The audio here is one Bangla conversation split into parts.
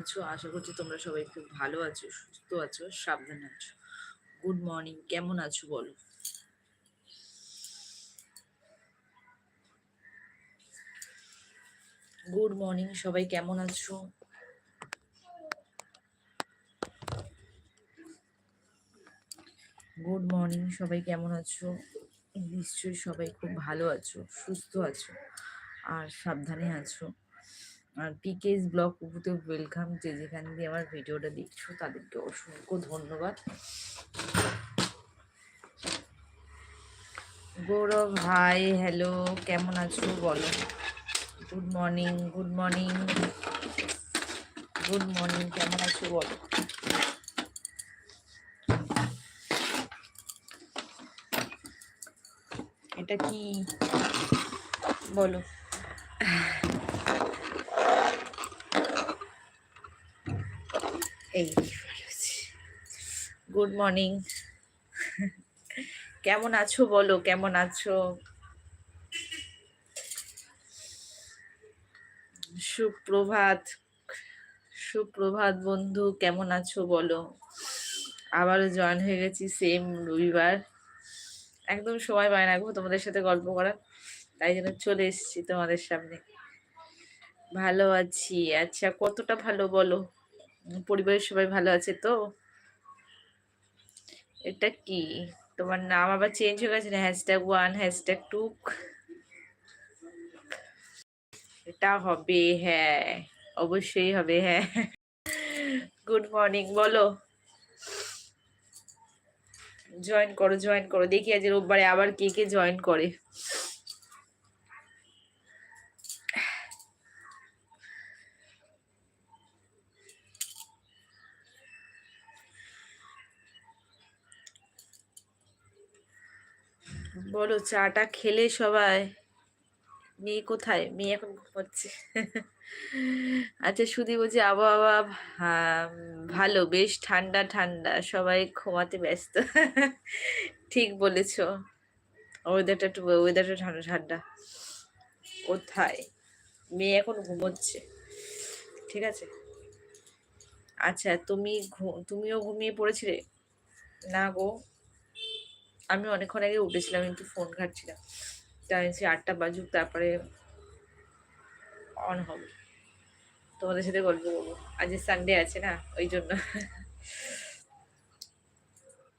আছো? আশা করছি তোমরা সবাই খুব ভালো আছো, সুস্থ আছো, সাবধানে আছো। গুড মর্নিং কেমন আছো বলো? গুড মর্নিং সবাই কেমন আছো? গুড মর্নিং সবাই কেমন আছো? নিশ্চয়ই সবাই খুব ভালো আছো, সুস্থ আছো, আর সাবধানে আছো। আর পিকেস ব্লগ উপতে ওয়েলকাম যে যেখান দিয়ে আমার ভিডিওটা দেখছ, তাদেরকে অসংখ্য ধন্যবাদ। গৌরব হাই হ্যালো কেমন আছো বলো? Good morning good morning good morning কেমন আছো বলো? এটা কি? বলো। এই গুড মর্নিং। কেমন আছো বলো, কেমন আছো? সুপ্রভাত সুপ্রভাত বন্ধু, কেমন আছো বলো? আবারও জয়েন হয়ে গেছি সেম রবিবার। একদম সময় পায় না তোমাদের সাথে গল্প করার, তাই জন্য চলে এসেছি তোমাদের সামনে। ভালো আছি। আচ্ছা কতটা ভালো বলো? পরিবারের সবাই ভালো আছে তো? এটা কি? তোমার নাম আবার চেঞ্জ হয়ে গেছে না? হ্যাশট্যাগ ওয়ান হ্যাশট্যাগ টু এটা হবে হ্যাঁ অবশ্যই হবে হ্যাঁ। গুড মর্নিং বলো। জয়েন করো জয়েন করো। দেখি আজ রোববারে আবার কে কে জয়েন করে। বলো চাটা খেলে সবাই? মেয়ে কোথায়? মেয়ে এখন ঘুমাচ্ছে। আচ্ছা শুধু বলছি আবহাওয়া ভালো, বেশ ঠান্ডা ঠান্ডা, সবাই ঘুমাতে ব্যস্ত। ঠিক বলেছ। ওয়েদারটা একটু ওয়েদারটা ঠান্ডা ঠান্ডা। কোথায়? মেয়ে এখন ঘুমোচ্ছে। ঠিক আছে? আচ্ছা তুমি তুমিও ঘুমিয়ে পড়েছিলে? না গো। আমি অনেকক্ষণ আগে উঠেছিলাম কিন্তু ফোন ঘাটছিলাম। তাই সে আটটা বাজুক, তারপরে অন হবে। তোমাদের সাথে গল্প করব। আজ সানডে আছে না, ওই জন্য।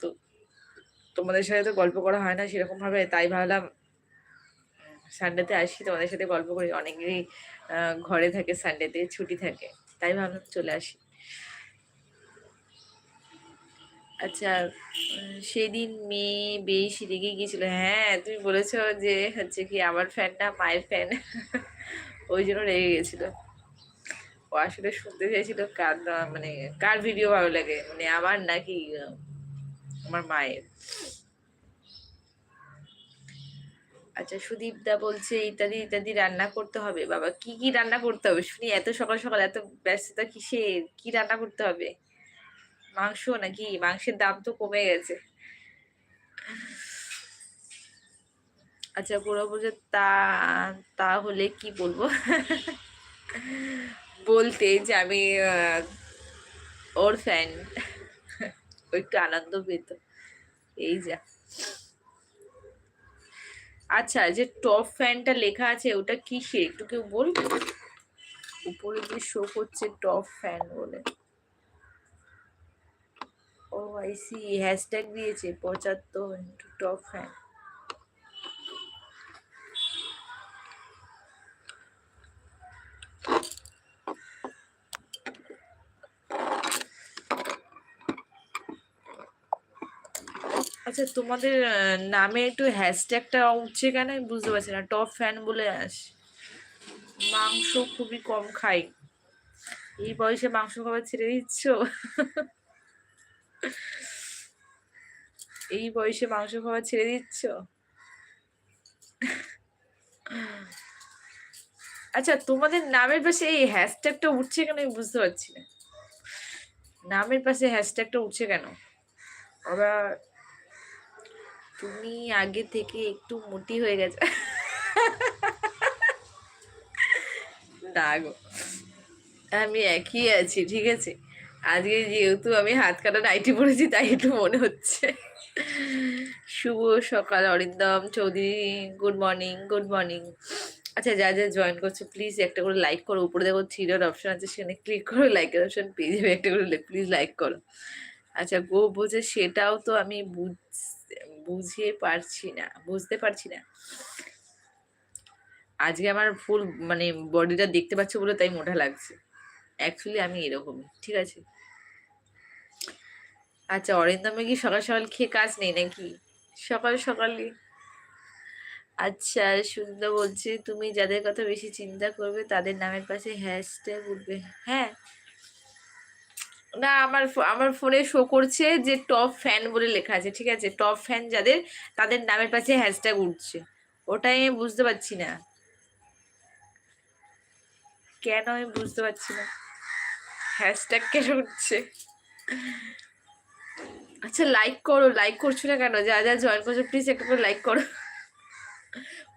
তো তোমাদের সাথে তো গল্প করা হয় না সেরকম ভাবে তাই ভাবলাম সানডেতে আসি, তোমাদের সাথে গল্প করি। অনেকেরই ঘরে থাকে সানডেতে ছুটি থাকে, তাই ভাবলাম চলে আসি। আচ্ছা সেদিন মেয়ে বেশ রেগে গিয়েছিল। হ্যাঁ তুমি বলেছ যে হচ্ছে কি আমার ফ্যান না, মায়ের ফ্যান ওই জন্য রেগে গেছিল ও আসলে শুনতে চাইছিল কার মানে কার ভিডিও ভালো লাগে? মানে আমার নাকি আমার মায়ের। আচ্ছা সুদীপ দা বলছে, ইত্যাদি ইত্যাদি রান্না করতে হবে? বাবা, কি কি রান্না করতে হবে? শুনি, এত সকাল সকাল, এত ব্যস্ততা কিসের? কি রান্না করতে হবে? মাংস নাকি? মাংসের দাম তো কমে গেছে। আচ্ছা পুরো বলছে তা, তাহলে কি বলব? বলতে যে আমি ওর ফ্যান একটু আনন্দ পেত। এই যা। আচ্ছা যে টপ ফ্যানটা লেখা আছে, ওটা কিসে একটু কেউ বলবে? উপরে যে শো করছে টপ ফ্যান বলে। ও আইসি হ্যাশট্যাগ দিয়েছে, পঁচাত্তর টপ ফ্যান আচ্ছা তোমাদের নামে একটু হ্যাশট্যাগটা উঠছে কেন? আমি বুঝতে পারছি না টপ ফ্যান বলে আস। মাংস খুবই কম খাই। এই বয়সে মাংস খাবার ছেড়ে দিচ্ছ? এই বয়সে মাংস খাওয়া ছেড়ে দিচ্ছ? আচ্ছা তোমাদের নামের পাশে এই হ্যাশট্যাগটা উঠছে কেন আমি বুঝতে পারছি না। নামের পাশে হ্যাশট্যাগটা উঠছে কেন? ওরা তুমি আগে থেকে একটু মোটি হয়ে গেছে। না গো, আমি একই আছি, ঠিক আছে? আজকে যেহেতু আমি হাত কাটা নাইটি পরেছি তাই একটু মনে হচ্ছে। শুভ সকাল, Arindam Chowdhury. Good morning good morning আচ্ছা যা যা জয়েন করছ প্লিজ একটা করে লাইক করো। উপরে দেখো থ্রি ডট অপশন আছে, সেখানে ক্লিক করো লাইকের অপশন পেয়ে যাবে। একটা করে প্লিজ লাইক করো। আচ্ছা গো বোঝে সেটাও তো আমি বুঝ বুঝে পারছি না, বুঝতে পারছি না। আজকে আমার ফুল মানে বডিটা দেখতে পাচ্ছ বলে তাই মোটা লাগছে। অ্যাকচুয়ালি আমি এরকমই, ঠিক আছে? আচ্ছা অরিন্দমে কি সকাল সকাল খেয়ে কাজ নেই নাকি? সকাল সকালে আচ্ছা সুন্দর বলছে, তুমি যাদের কথা বেশি চিন্তা করবে, তাদের নামের পাশে হ্যাশট্যাগ উঠবে। হ্যাঁ। না, আমার আমার ফোনে শো করছে যে টপ ফ্যান বলে লেখা আছে, ঠিক আছে? টপ ফ্যান যাদের, তাদের নামের পাশে হ্যাশট্যাগ উঠছে। ওটাই আমি বুঝতে পারছি না। কেন আমি বুঝতে পারছি না? হ্যাশট্যাগ কেন উঠছে? আচ্ছা লাইক করো লাইক করছ না কেন? যা যা জয়েন করছ প্লিজ একটু করে লাইক করো।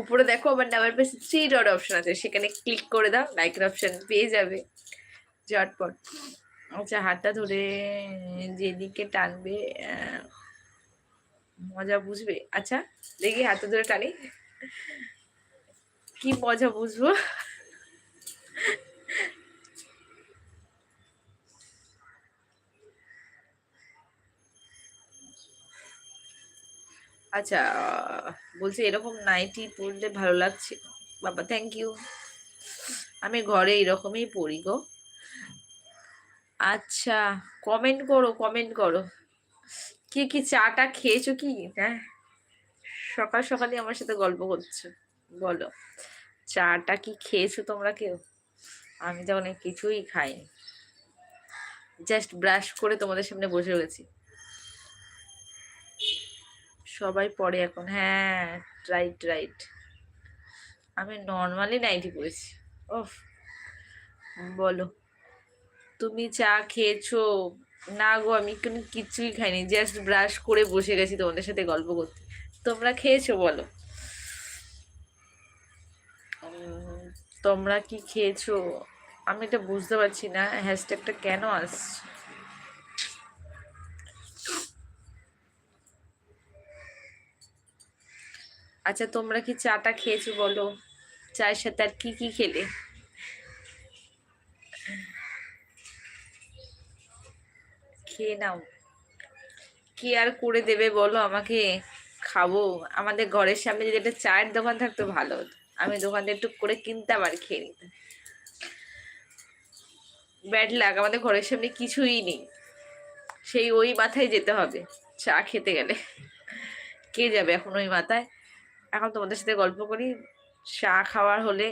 উপরে দেখো আমার নামের পাশে থ্রি ডট অপশন আছে। সেখানে ক্লিক করে দাও লাইকের অপশন পেয়ে যাবে। ঝটপট। আচ্ছা হাতটা ধরে যেদিকে টানবে মজা বুঝবে? আচ্ছা দেখি হাতটা ধরে টানি। কি মজা বুঝব? আচ্ছা বলছি এরকম নাইটি পরলে ভালো লাগছে? বাবা থ্যাংক ইউ আমি ঘরে এরকমই পরি গো। আচ্ছা কমেন্ট করো কমেন্ট করো। কি কি চাটা খেয়েছো কি? হ্যাঁ। সকাল সকালে আমার সাথে গল্প করছ। বলো, চাটা কি খেয়েছো তোমরা কেউ? আমি তো অনেক কিছুই খাইনি। জাস্ট ব্রাশ করে তোমাদের সামনে বসে রয়েছি। সবাই পড়ে এখন। হ্যাঁ রাইট রাইট আমি নর্মালি নাইটি পরেছি ওফ বলো। তুমি চা খেয়েছো? না গো, আমি কোনো কিছুই খাইনি। জাস্ট ব্রাশ করে বসে গেছি তোমাদের সাথে গল্প করতে। তোমরা খেয়েছো, বলো। তোমরা কি খেয়েছো? আমি এটা বুঝতে পারছি না। হ্যাশট্যাগটা কেন আসছে? আচ্ছা তোমরা কি চাটা খেয়েছো বলো? চায়ের সাথে আর কি কি খেলে? খেয়ে নাও। কি আর করে দেবে বলো আমাকে? খাব। আমাদের ঘরের সামনে যদি একটা চায়ের দোকান থাকতো, ভালো হতো। আমি দোকান থেকে একটু করে কিনতাম আর খেয়ে নিতাম। ব্যাড লাগ আমাদের ঘরের সামনে কিছুই নেই। সেই ওই মাথায় যেতে হবে, চা খেতে গেলে। কে যাবে এখন ওই মাথায়? এখন তোমাদের সাথে গল্প করি। চা খাওয়ার হলে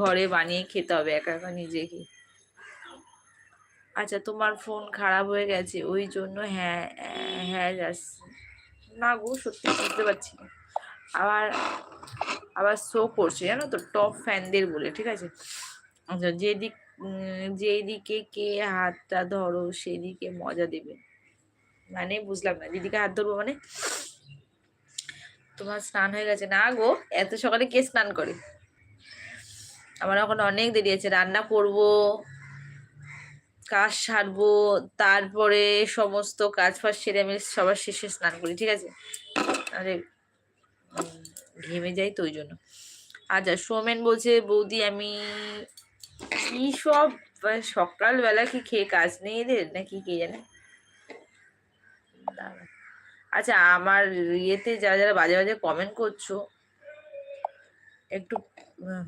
ঘরে বানিয়ে খেতে হবে, একা একা নিজেকে। আচ্ছা তোমার ফোন খারাপ হয়ে গেছে, ওই জন্য হ্যাঁ হ্যাঁ যাচ্ছে না গো, সত্যি বুঝতে পারছি না। আবার আবার শো করছে, জানো তো টপ ফ্যানদের বলে, ঠিক আছে? আচ্ছা যেদিক যেদিকে কে হাতটা ধরো, সেদিকে মজা দেবে। মানে বুঝলাম না, যেদিকে হাত ধরবো মানে তোমার স্নান হয়ে গেছে। না গো, এত সকালে কে স্নান করে? আমার এখন অনেক দেরি আছে রান্না করব, কাজ সারবো, তারপরে সমস্ত কাজ ফাজ সেরে আমি সবার শেষে স্নান করি, ঠিক আছে? আরে ঘেমে যাই তো ওই জন্য। আচ্ছা সোমেন বলছে, বৌদি আমি কি সব সকালবেলা কি খেয়ে কাজ নেই এদের? নাকি কে জানে? আচ্ছা আমার ইয়েতে যারা যারা বাজে বাজে কমেন্ট করছ, একটু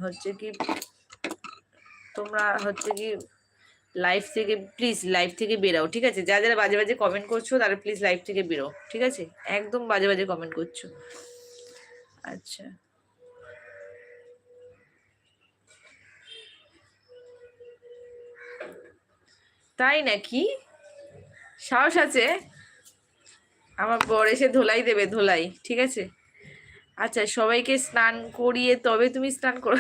হচ্ছে কি, তোমরা হচ্ছে কি লাইভ থেকে প্লিজ লাইভ থেকে বেরাও, ঠিক আছে? যারা যারা বাজে বাজে কমেন্ট করছ, তারা প্লিজ লাইভ থেকে বেরো ঠিক আছে? একদম বাজে বাজে কমেন্ট করছ। আচ্ছা। তাই নাকি? সাহস আছে? আমার বর এসে ধোলাই দেবে, ধোলাই, ঠিক আছে? আচ্ছা সবাইকে স্নান করিয়ে তবে তুমি স্নান করো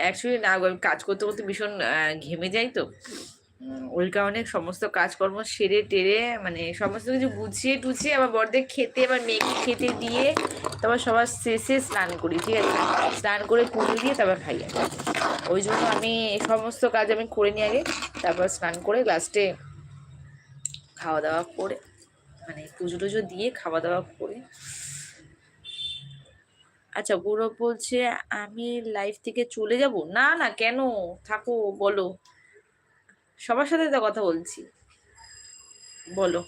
অ্যাকচুয়ালি না আমি কাজ করতে করতে ভীষণ ঘেমে যাই তো। ওই কারণে সমস্ত কাজকর্ম সেরে টেরে মানে সমস্ত কিছু গুছিয়ে টুছিয়ে আবার বড়দের খেতে, আবার মেয়েকে খেতে দিয়ে তারপর সবার শেষে স্নান করি, ঠিক আছে? স্নান করে পুজো দিয়ে তারপর খাই ওই জন্য আমি সমস্ত কাজ আমি করে নিই আগে, তারপর স্নান করে লাস্টে খাওয়া দাওয়া করে মানে পুজো টুজো দিয়ে খাওয়া দাওয়া করে। আচ্ছা গৌরব বলছে, আমি লাইফ থেকে চলে যাব? না না, কেন? থাকো, বলো। সবার সাথে তো কথা বলছি। বলো।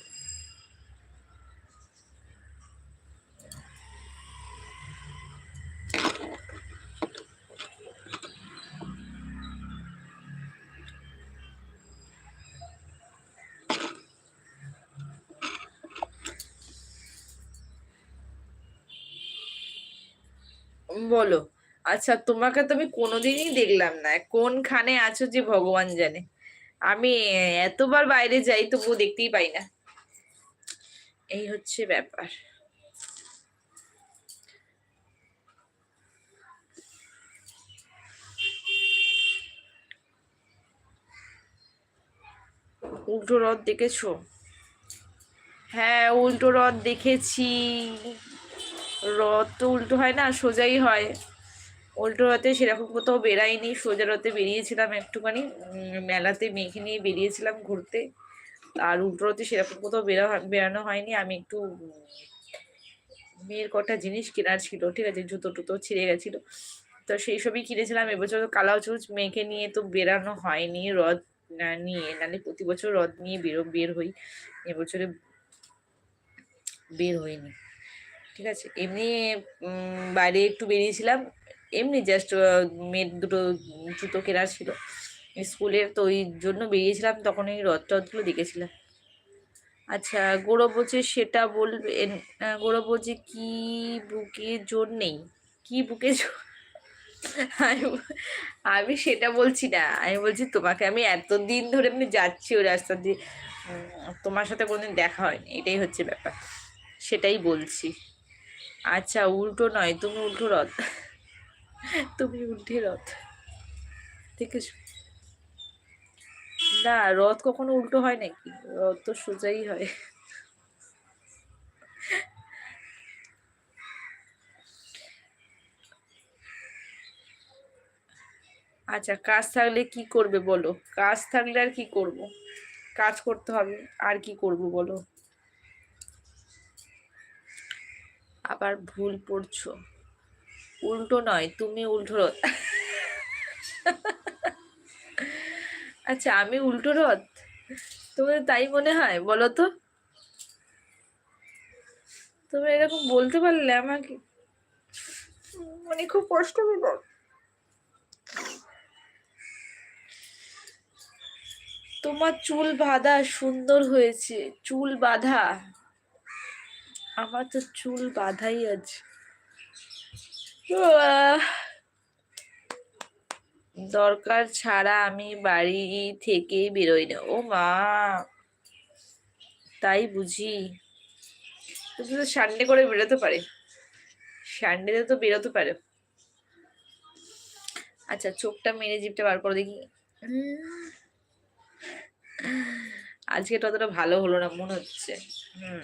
বলো। আচ্ছা তোমাকে তো আমি কোনোদিনই দেখলাম না। কোনখানে আছো যে ভগবান জানে। আমি এতবার বাইরে যাই, তবুও দেখতেই পাই না। এই হচ্ছে ব্যাপার। উল্টো রথ দেখেছ? হ্যাঁ উল্টো রথ দেখেছি। রথ তো উল্টো হয় না, সোজাই হয়। উল্টো রথে সেরকম কোথাও বেরাইনি সোজা রথে বেরিয়েছিলাম একটুখানি। মেলাতে মেঘে নিয়ে বেরিয়েছিলাম ঘুরতে। আর উল্টো রথে সেরকম কোথাও বেরা বেরানো হয়নি। আমি একটু মেয়ের কটা জিনিস কেনার ছিল, ঠিক আছে? জুতো টুতো ছিঁড়ে গেছিল। তো সেই সবই কিনেছিলাম। এবছর কালাচুচ মেঘে নিয়ে তো বেরানো হয়নি, রথ নিয়ে। নাহলে প্রতি বছর রথ নিয়ে বেরো, বের হই। এবছরে বের হইনি। ঠিক আছে? এমনি বাইরে একটু বেরিয়েছিলাম। এমনি জাস্ট মেয়ের দুটো জুতো কেনার ছিল। স্কুলের তো ওই জন্য বেরিয়েছিলাম তখন এই রথ টথগুলো দেখেছিলাম। আচ্ছা গৌরব বলছে সেটা বলবেন আহ, গৌরব বলছে কি বুকে জোর নেই? কি বুকে জোর? আমি সেটা বলছি না। আমি বলছি তোমাকে আমি এতদিন ধরে আমি যাচ্ছি ওই রাস্তা দিয়ে। তোমার সাথে কোনোদিন দেখা হয়নি এটাই হচ্ছে ব্যাপার। সেটাই বলছি। আচ্ছা উল্টো নয়, তুমি উল্টো রথ। তুমি উল্টে রথ। দেখেছ না, রথ কখনো উল্টো হয় নাকি? রথ তো সোজাই হয়। আচ্ছা কাজ থাকলে কি করবে বলো? কাজ থাকলে আর কি করব? কাজ করতে হবে, আর কি করব বলো? আবার ভুল পড়ছো। উল্টো নয় তুমি উল্টো রথ। আচ্ছা আমি উল্টো রথ? তোমার তাই মনে হয়? বলো তো। তুমি এরকম বলতে পারলে আমাকে। মানে খুব কষ্ট হলো। তোমার চুল বাঁধা সুন্দর হয়েছে। চুল বাঁধা। আমার তো চুল বাঁধাই আছে দরকার ছাড়া আমি বাড়ি থেকে বেরোই না। ও মা, তাই বুঝি। তুমি তো সানডে করে বেরোতে পারে। সানডেতে তো বেরোতে পারে। আচ্ছা চোখটা মেরে জিপটা বার করে দেখি। আজকে ততটা ভালো হলো না, মনে হচ্ছে। হুম।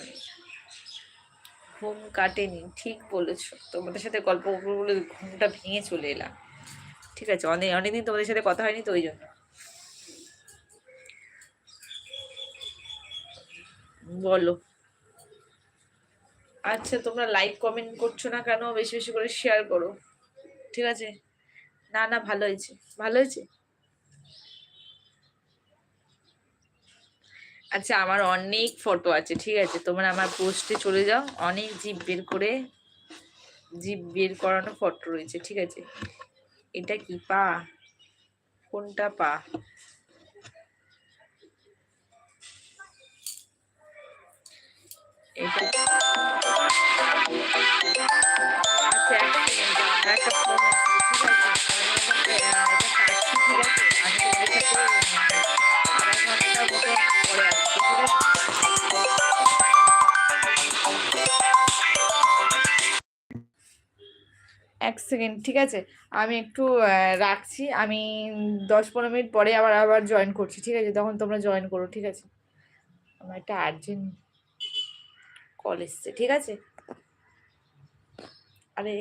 ঘুম কাটেনি, ঠিক বলেছ। তোমাদের সাথে গল্প বলে ঘুমটা ভেঙে চলে এলাম। ঠিক আছে, অনেক, অনেকদিন তোমাদের সাথে কথা হয়নি তো ওই জন্য। বলো। আচ্ছা তোমরা লাইক কমেন্ট করছ না কেন? বেশি বেশি করে শেয়ার করো। ঠিক আছে? না না, ভালো হয়েছে। ভালো হয়েছে? আচ্ছা আমার অনেক ফটো আছে, ঠিক আছে? তোমরা আমার পোস্টে চলে যাও। অনেক জিপ বের করে জিপ বের করানো ফটো রয়েছে, ঠিক আছে? এটা কি পা? কোনটা পা? এটা আচ্ছা একটা ফোন আসছে ঠিক আছে? সেকেন্ড ঠিক আছে? আমি একটু রাখছি। আমি দশ পনেরো মিনিট পরে আবার আবার জয়েন করছি, ঠিক আছে? তখন তোমরা জয়েন করো, ঠিক আছে? আমার একটা আর্জেন্ট কল এসছে, ঠিক আছে? আরে